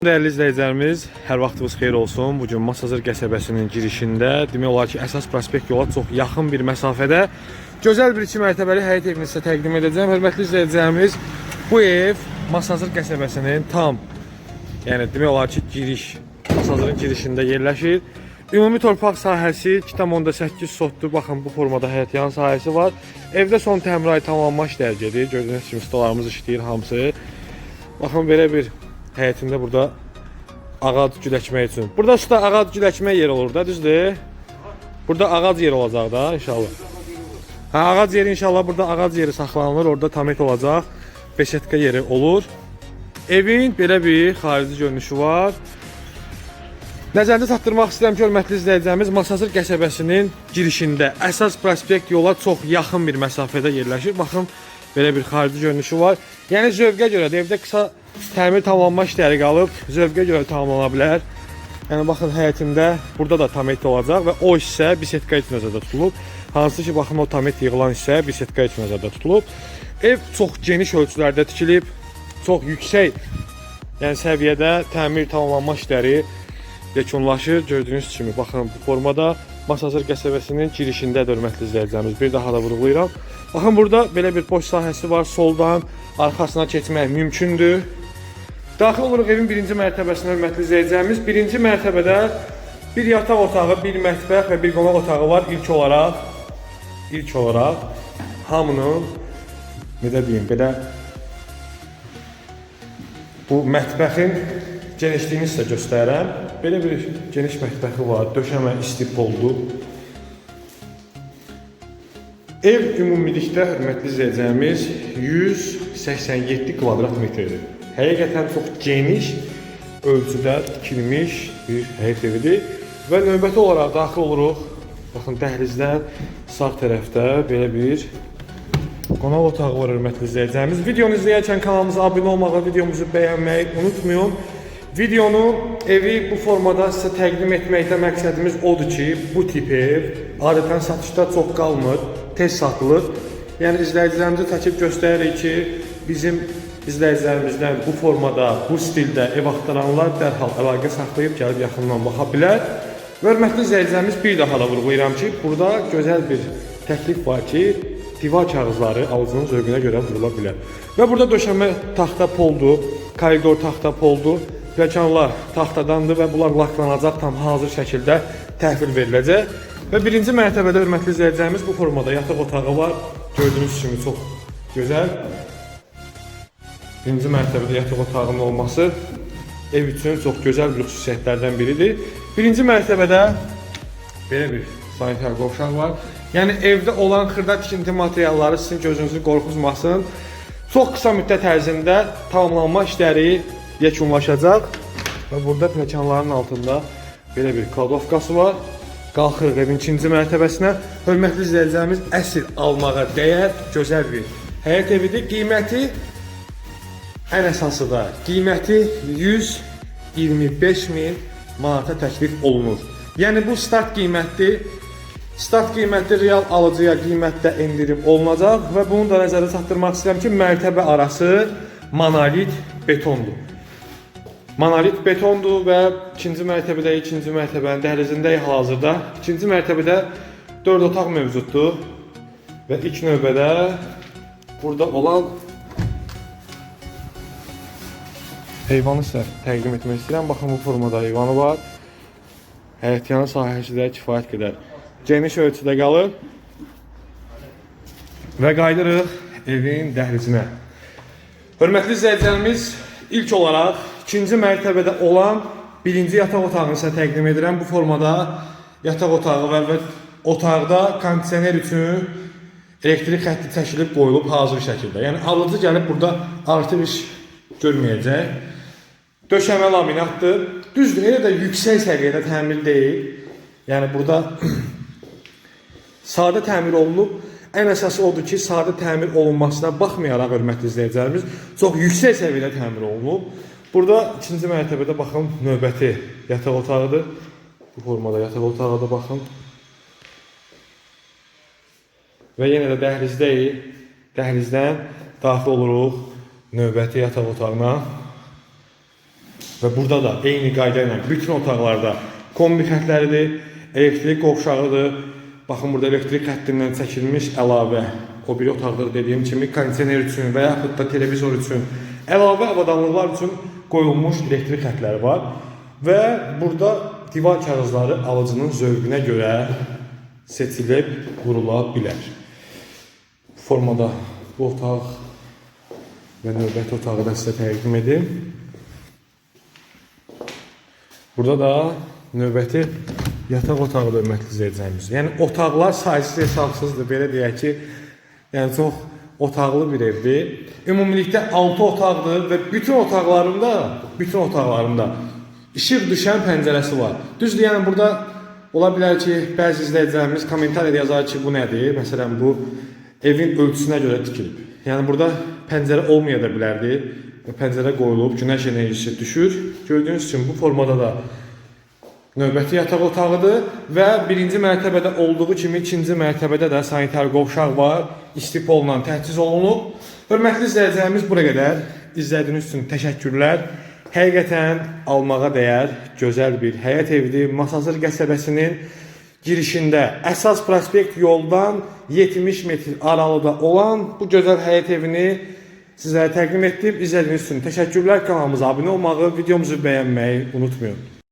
Değerli izləyicilərimiz, hər vaxtınız xeyir olsun. Bu gün Masazır qəsəbəsinin girişində, demək olar ki, əsas prospekt yola çox yaxın bir məsafədə gözəl bir iki mərtəbəli həyət evini sizə təqdim edəcəm. Hörmətli izləyicilərimiz, bu ev Masazır qəsəbəsinin tam, yəni demək olar ki, giriş Masazırın girişində yerləşir. Ümumi torpaq sahəsi 2.8 sotdur. Baxın bu formada həyət yan sahəsi var. Evdə son təmir ayı tamamlanma işləri gedir. Gördüyünüz kimi stolarımız işləyir hamısı. Baxın belə bir həyətində burada ağac güləşmək üçün. Burada usta ağac güləşmək yeri olur da, düzdür? Burada ağac yeri olacaq da inşallah. Hə, ağac yeri inşallah burada ağac yeri saxlanılır. Orada tamet olacaq. Beşetka yeri olur. Evin belə bir xarici görünüşü var. Nəzərinizə çatdırmaq istəyirəm ki, hörmətli izləyicilərimiz Masazır qəsəbəsinin girişində əsas prospekt yola çox yaxın bir məsafədə yerləşir. Baxın, belə bir xarici görünüşü var. Yəni zövqə görə də evdə qısa təmir tamamlanma işləri qalıb, zövqə görə tamamlana bilər. Yəni baxın həyətində burada da tamet olacaq və o hissə bisetka üçün nəzərdə tutulub. Hansı ki, baxın o tamet yığılan hissə bisetka üçün nəzərdə tutulub. Ev çox geniş ölçülərdə tikilib, çox yüksək yəni səviyyədə təmir tamamlanma işləri yekunlaşır. Gördüyünüz kimi baxın bu formada Masazır qəsəbəsinin girişində hörmətli izləyicilərimiz. Bir daha da vurğulayıram. Baxın burada belə bir boş sahəsi var. Soldan arxasına keçmək mümkündür. Daxil oluruq evin birinci mərtəbəsinə hörmətli izləyicilərimiz. Birinci mərtəbədə bir yataq otağı, bir mətbəx və bir qonaq otağı var. İlk olaraq ilk olaraq hamının necə deyim, belə bu mətbəxin genişliyini sizə göstərərəm. Belə bir geniş mətbəxi var, döşəmə istipoldu. Ev ümumilikdə hörmətli izləyəcəyimiz 187 kvadrat metrdir. Həqiqətən çox geniş ölçüdə tikilmiş bir həyət evidir və növbəti olaraq daxil oluruq. Baxın dəhlizdən sağ tərəfdə belə bir qonaq otağı var hörmətli izləyəcəyimiz. Videonu izləyərkən kanalımıza abunə olmağı, videomuzu bəyənməyi unutmayın. Videonu evi bu formada sizə təqdim etməkdə məqsədimiz odur ki, bu tip ev adətən satışda çox qalmır, tez satılır. Yəni izləyicilərimizə çəkib göstəririk ki, bizim izləyicilərimizdən bu formada, bu stildə ev axtaranlar dərhal əlaqə saxlayıb gəlib yaxından baxa bilər. Və hörmətli bir daha da vurğulayıram ki, burada gözəl bir təklif var ki, divar kağızları alıcının zövqünə görə vurula bilər. Və burada döşəmə taxta poldur, koridor taxta poldur. Pləkanlar taxtadandır və bunlar laklanacaq tam hazır şəkildə təhvil veriləcək. Və birinci mərtəbədə hörmətli izləyicilərimiz bu formada yataq otağı var. Gördüyünüz kimi çox gözəl. Birinci mərtəbədə yataq otağının olması ev üçün çox gözəl bir xüsusiyyətlərdən biridir. Birinci mərtəbədə belə bir sanitar qovşaq var. Yəni evdə olan xırda tikinti materialları sizin gözünüzü qorxuzmasın. Çox qısa müddət ərzində tamamlanma işləri yekunlaşacaq və burada pləkanların altında belə bir kladovkası var. Qalxırıq evin ikinci mərtəbəsinə. Hörmətli izləyicilərimiz, əsl almağa dəyər gözəl bir həyət evidir. Qiyməti ən əsası da qiyməti 125 min manata təklif olunur. Yəni bu start qiymətdir. Start qiyməti real alıcıya qiymətdə endirim olunacaq və bunu da nəzərə çatdırmaq istəyirəm ki, mərtəbə arası monolit betondur. Monolit betondur və ikinci mərtəbədə, ikinci mərtəbənin dəhlizindəyik hal-hazırda. İkinci mərtəbədə 4 otaq mövcuddur və ilk növbədə burada olan heyvanı sizə təqdim etmək istəyirəm. Baxın bu formada heyvanı var. Həyətyanı sahəsi də kifayət qədər geniş ölçüdə qalır. Və qayıdırıq evin dəhlizinə. Hörmətli izləyicilərimiz, ilk olaraq ikinci mərtəbədə olan birinci yataq otağını sizə təqdim edirəm. Bu formada yataq otağı və otaqda kondisioner üçün elektrik xətti çəkilib qoyulub hazır şəkildə. Yəni alıcı gəlib burada artıq iş görməyəcək. Döşəmə laminatdır. Düzdür, elə də yüksək səviyyədə təmir deyil. Yəni burada sadə təmir olunub. Ən əsası odur ki, sadə təmir olunmasına baxmayaraq hörmətli izləyicilərimiz çox yüksək səviyyədə təmir olunub. Burada ikinci mərtəbədə baxın növbəti yataq otağıdır. Bu formada yataq otağı da baxın. Və yenə də dəhlizdəyik. Dəhlizdən daxil oluruq növbəti yataq otağına. Və burada da eyni qayda bütün otaqlarda kombi xətləridir, elektrik qovşağıdır. Baxın burada elektrik xəttindən çəkilmiş əlavə o biri otaqda dediyim kimi kondisioner üçün və yaxud da televizor üçün əlavə avadanlıqlar üçün qoyulmuş elektrik xətləri var və burada divar kağızları alıcının zövqünə görə seçilib qurula bilər. Formada bu otaq və növbəti otağı da sizə təqdim edim. Burada da növbəti yataq otağı da hörmətli izləyicilərimiz. Yəni otaqlar saysız hesabsızdır. Belə deyək ki, yəni çox otaqlı bir evdir. Ümumilikdə 6 otaqdır və bütün otaqlarında, bütün otaqlarında işıq düşən pəncərəsi var. Düzdür, yəni burada ola bilər ki, bəzi izləyicilərimiz kommentariyada yazar ki, bu nədir? Məsələn, bu evin ölçüsünə görə tikilib. Yəni burada pəncərə olmaya da bilərdi. Və Pəncərə qoyulub, günəş enerjisi düşür. Gördüyünüz kimi bu formada da növbəti yataq otağıdır və birinci mərtəbədə olduğu kimi ikinci mərtəbədə də sanitar qovşaq var, istipolla təchiz olunub. Hörmətli izləyicilərimiz bura qədər izlədiyiniz üçün təşəkkürlər. Həqiqətən almağa dəyər gözəl bir həyət evidir. Masazır qəsəbəsinin girişində əsas prospekt yoldan 70 metr aralıda olan bu gözəl həyət evini sizlərə təqdim etdim. İzlədiyiniz üçün təşəkkürlər. Kanalımıza abunə olmağı, videomuzu bəyənməyi unutmayın.